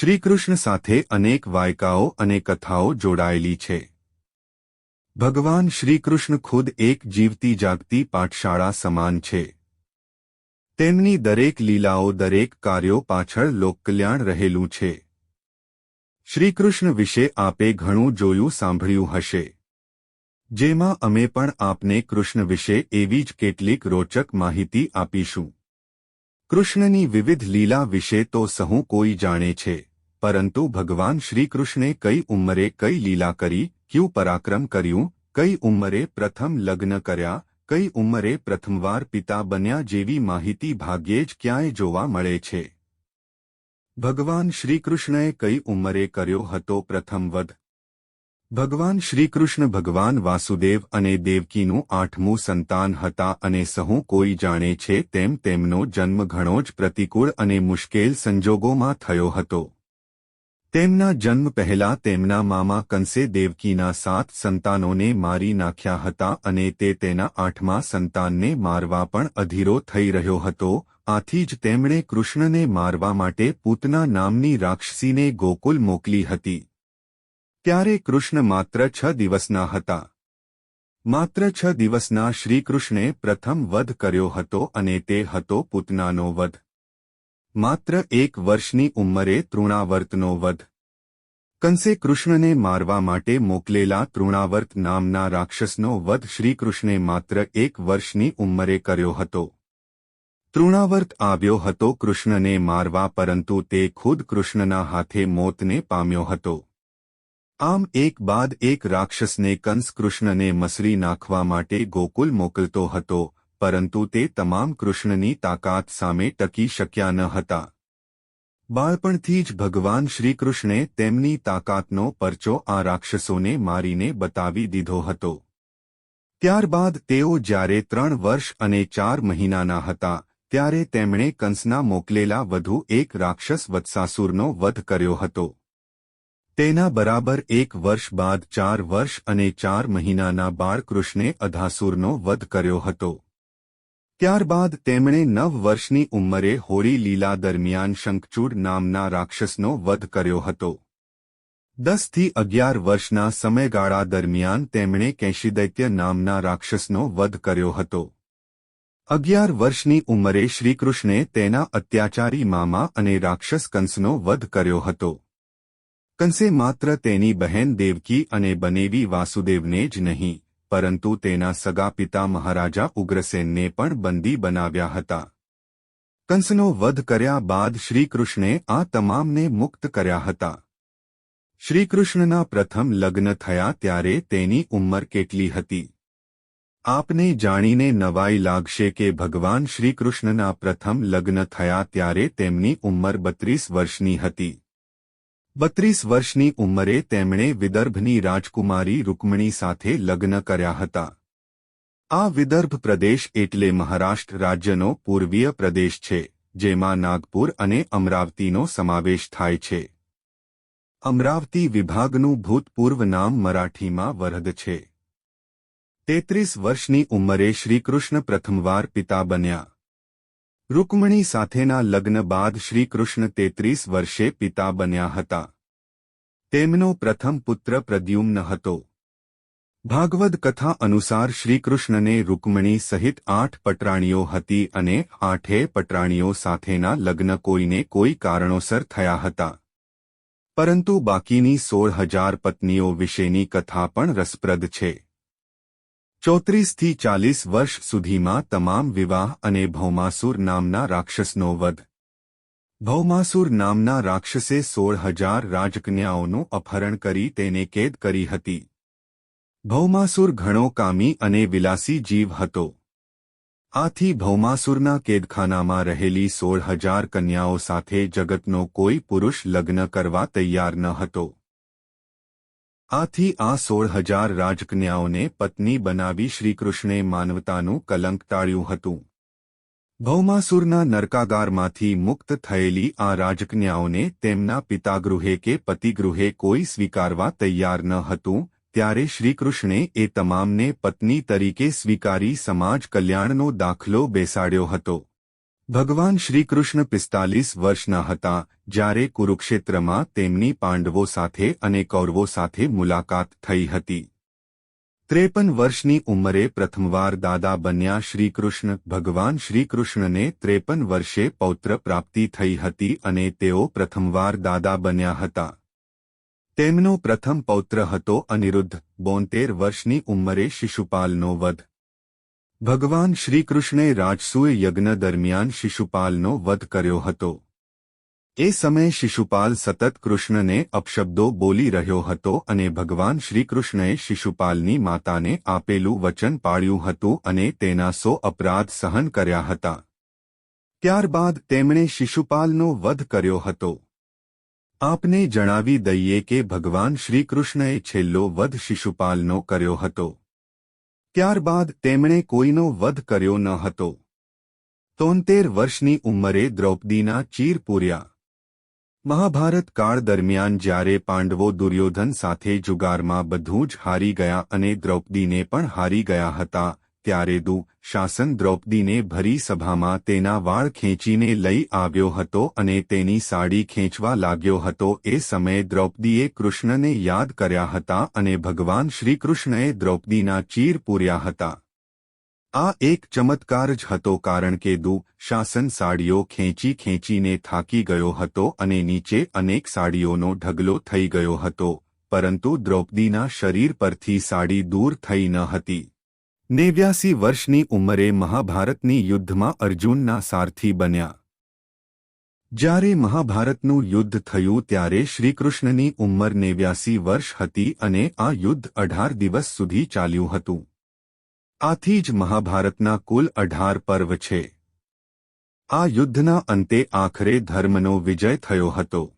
શ્રીકૃષ્ણ સાથે અનેક વાયકાઓ અને કથાઓ જોડાયેલી છે. ભગવાન શ્રીકૃષ્ણ ખુદ એક જીવતી જાગતી પાઠશાળા સમાન છે. તેમની દરેક લીલાઓ, દરેક કાર્યો પાછળ લોકકલ્યાણ રહેલું છે. શ્રીકૃષ્ણ વિશે આપે ઘણું જોયું સાંભળ્યું હશે. જેમાં અમે પણ આપને કૃષ્ણ વિશે એવી જ કેટલીક રોચક માહિતી આપીશું. કૃષ્ણની વિવિધ લીલા વિશે તો સહુ કોઈ જાણે છે. પરંતુ ભગવાન શ્રીકૃષ્ણે કઈ ઉંમરે કઈ લીલા કરી, ક્યું પરાક્રમ કર્યું, કઈ ઉંમરે પ્રથમ લગ્ન કર્યા, કઈ ઉંમરે પ્રથમવાર પિતા બન્યા જેવી માહિતી ભાગ્યે જ ક્યાંય જોવા મળે છે. ભગવાન શ્રીકૃષ્ણએ કઈ ઉંમરે કર્યો હતો પ્રથમ વધ ભગવાન શ્રીકૃષ્ણ ભગવાન વાસુદેવ અને દેવકીનું આઠમું સંતાન હતા અને સહુ કોઈ જાણે છે તેમ તેમનો જન્મ ઘણો જ પ્રતિકૂળ અને મુશ્કેલ સંજોગોમાં થયો હતો. તેમના જન્મ પહેલા તેમના મામા કંસે દેવકીના સાત સંતાનોને મારી નાખ્યા હતા અને તે તેના આઠમા સંતાનને મારવા પણ અધીરો થઈ રહ્યો હતો. આથી જ તેમણે કૃષ્ણને મારવા માટે પૂતના નામની રાક્ષસીને ગોકુલ મોકલી હતી. ત્યારે કૃષ્ણ માત્ર છ દિવસના હતા. માત્ર છ દિવસના શ્રીકૃષ્ણે પ્રથમ વધ કર્યો હતો અને તે હતો પૂતનાનો વધ. માત્ર એક વર્ષની ઉંમરે તૃણાવર્તનો વધ. કંસે કૃષ્ણને મારવા માટે મોકલેલા તૃણાવર્ત નામના રાક્ષસનો વધ શ્રીકૃષ્ણે માત્ર એક વર્ષની ઉંમરે કર્યો હતો. તૃણાવર્ત આવ્યો હતો કૃષ્ણને મારવા પરંતુ તે ખુદ કૃષ્ણના હાથે મોતને પામ્યો હતો. આમ એક બાદ એક રાક્ષસને કંસ કૃષ્ણને મસરી નાખવા માટે ગોકુલ મોકલતો હતો. પરંતુ તે તમામ કૃષ્ણની તાકાત સામે ટકી શક્યા ન હતા. બાળપણથી જ ભગવાન શ્રીકૃષ્ણે તેમની તાકાતનો પરચો આ રાક્ષસોને મારીને બતાવી દીધો હતો. ત્યારબાદ તેઓ જ્યારે ત્રણ વર્ષ અને ચાર મહિનાના હતા, ત્યારે તેમણે કંસના મોકલેલા વધુ એક રાક્ષસ વત્સાસુરનો વધ કર્યો હતો. તેના બરાબર એક વર્ષ બાદ ચાર વર્ષ અને ચાર મહિનાના બાળકૃષ્ણે અધાસુરનો વધ કર્યો હતો. ત્યારબાદ તેમણે નવ વર્ષની ઉંમરે હોરી લીલા દરમિયાન શંખચૂડ નામના રાક્ષસનો વધ કર્યો હતો. દસથી અગિયાર વર્ષના સમયગાળા દરમિયાન તેમણે કેશીદૈત્ય નામના રાક્ષસનો વધ કર્યો હતો. અગિયાર વર્ષની ઉંમરે શ્રીકૃષ્ણે તેના અત્યાચારી મામા અને રાક્ષસ કંસનો વધ કર્યો હતો. કંસે માત્ર તેની બહેન દેવકી અને બનેવી વાસુદેવને જ નહીં. પરંતુ તેના સગા પિતા મહારાજા ઉગ્રસેનને પણ બંદી બનાવ્યા હતા. કંસનો વધ કર્યા બાદ શ્રીકૃષ્ણે આ તમામને મુક્ત કર્યા હતા. શ્રીકૃષ્ણના પ્રથમ લગ્ન થયા ત્યારે તેની ઉંમર કેટલી હતી? આપને જાણીને નવાઈ લાગશે કે ભગવાન શ્રીકૃષ્ણના પ્રથમ લગ્ન થયા ત્યારે તેમની ઉંમર બત્રીસ વર્ષની હતી. બત્રીસ વર્ષની ઉંમરે તેમણે વિદર્ભની રાજકુમારી રૂકમણી સાથે લગ્ન કર્યા હતા. આ વિદર્ભ પ્રદેશ એટલે મહારાષ્ટ્ર રાજ્યનો પૂર્વીય પ્રદેશ છે, જેમાં નાગપુર અને અમરાવતીનો સમાવેશ થાય છે. અમરાવતી વિભાગનું ભૂતપૂર્વ નામ મરાઠીમાં વરદ છે. તેત્રીસ વર્ષની ઉંમરે શ્રીકૃષ્ણ પ્રથમવાર પિતા બન્યા. રૂકમણી સાથેના લગ્ન બાદ શ્રીકૃષ્ણ તેત્રીસ વર્ષે પિતા બન્યા હતા. તેમનો પ્રથમ પુત્ર પ્રદ્યુમ્ન હતો. ભાગવદ કથા અનુસાર શ્રીકૃષ્ણને રૂકમણી સહિત આઠ પટરાણીઓ હતી અને આઠે પટરાણીઓ સાથેના લગ્ન કોઈને કોઈ કારણોસર થયા હતા. પરંતુ બાકીની સોળ હજાર પત્નીઓ વિશેની કથા પણ રસપ્રદ છે. ચોત્રીસથી ચાલીસ વર્ષ સુધીમાં તમામ વિવાહ અને ભૌમાસુર નામના રાક્ષસનો વધ. ભૌમાસુર નામના રાક્ષસે સોળ હજાર રાજકન્યાઓનું અપહરણ કરી તેને કેદ કરી હતી. ભૌમાસુર ઘણો કામી અને વિલાસી જીવ હતો. આથી ભૌમાસુરના કેદખાનામાં રહેલી સોળ હજાર કન્યાઓ સાથે જગતનો કોઈ પુરુષ લગ્ન કરવા તૈયાર ન હતો. આથી આ સોળ હજાર રાજકન્યાઓને પત્ની બનાવી શ્રીકૃષ્ણે માનવતાનું કલંક ટાળ્યું હતું. ભૌમાસુરના નરકાગારમાંથી મુક્ત થયેલી આ રાજકન્યાઓને તેમના પિતાગૃહે કે પતિગૃહે કોઈ સ્વીકારવા તૈયાર ન હતું, ત્યારે શ્રીકૃષ્ણે એ તમામને પત્ની તરીકે સ્વીકારી સમાજ કલ્યાણનો દાખલો બેસાડ્યો હતો. ભગવાન શ્રીકૃષ્ણ પિસ્તાલીસ વર્ષના હતા, જ્યારે કુરુક્ષેત્રમાં તેમની પાંડવો સાથે અને કૌરવો સાથે મુલાકાત થઈ હતી. ત્રેપન વર્ષની ઉંમરે પ્રથમવાર દાદા બન્યા શ્રીકૃષ્ણ. ભગવાન શ્રીકૃષ્ણને ત્રેપન વર્ષે પૌત્ર પ્રાપ્તિ થઈ હતી અને તેઓ પ્રથમવાર દાદા બન્યા હતા. તેમનો પ્રથમ પૌત્ર હતો અનિરુદ્ધ, બોતેર વર્ષની ઉંમરે શિશુપાલનો વધ. ભગવાન શ્રીકૃષ્ણે રાજસૂય યજ્ઞ દરમિયાન શિશુપાલનો વધ કર્યો હતો. એ સમયે શિશુપાલ સતત કૃષ્ણને અપશબ્દો બોલી રહ્યો હતો અને ભગવાન શ્રીકૃષ્ણએ શિશુપાલની માતાને આપેલું વચન પાળ્યું હતું અને તેના સો અપરાધ સહન કર્યા હતા. ત્યારબાદ તેમણે શિશુપાલનો વધ કર્યો હતો. આપને જણાવી દઈએ કે ભગવાન શ્રીકૃષ્ણએ છેલ્લો વધ શિશુપાલનો કર્યો હતો. ત્યારબાદ તેમણે કોઈનો વધ કર્યો ન હતો. તોતેર વર્ષની ઉંમરે દ્રૌપદીના ચીર પૂર્યા. મહાભારત કાળ દરમિયાન જ્યારે પાંડવો દુર્યોધન સાથે જુગારમાં બધું જ હારી ગયા અને દ્રૌપદીને પણ હારી ગયા હતા ત્યારે દુ શાસન દ્રૌપદીને ભરી સભામાં તેના વાળ ખેંચીને લઈ આવ્યો હતો અને તેની સાડી ખેંચવા લાગ્યો હતો. એ સમયે દ્રૌપદીએ કૃષ્ણને યાદ કર્યા હતા અને ભગવાન શ્રીકૃષ્ણએ દ્રૌપદીના ચીર પૂર્યા હતા. આ એક ચમત્કાર જ હતો કારણ કે દુ શાસન સાડીઓ ખેંચી ખેંચીને થાકી ગયો હતો અને નીચે અનેક સાડીઓનો ઢગલો થઈ ગયો હતો, પરંતુ દ્રૌપદીના શરીર પરથી સાડી દૂર થઈ ન હતી. નેવ્યાસી વર્ષની ઉંમરે મહાભારતની યુદ્ધમાં અર્જુનના સારથી બન્યા. જ્યારે મહાભારતનું યુદ્ધ થયું ત્યારે શ્રીકૃષ્ણની ઉંમર નેવ્યાસી વર્ષ હતી અને આ યુદ્ધ અઢાર દિવસ સુધી ચાલ્યું હતું. આથી જ મહાભારતના કુલ અઢાર પર્વ છે. આ યુદ્ધના અંતે આખરે ધર્મનો વિજય થયો હતો.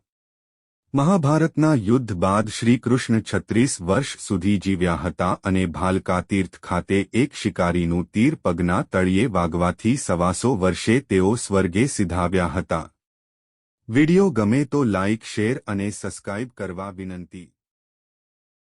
મહાભારતના યુદ્ધ બાદ શ્રીકૃષ્ણ છત્રીસ વર્ષ સુધી જીવ્યા હતા અને ભાલકા તીર્થ ખાતે એક શિકારીનું તીર પગના તળિયે વાગવાથી સવાસો વર્ષે તેઓ સ્વર્ગે સિધાવ્યા હતા. વિડિયો ગમે તો લાઇક શેર અને સબસ્ક્રાઇબ કરવા વિનંતી.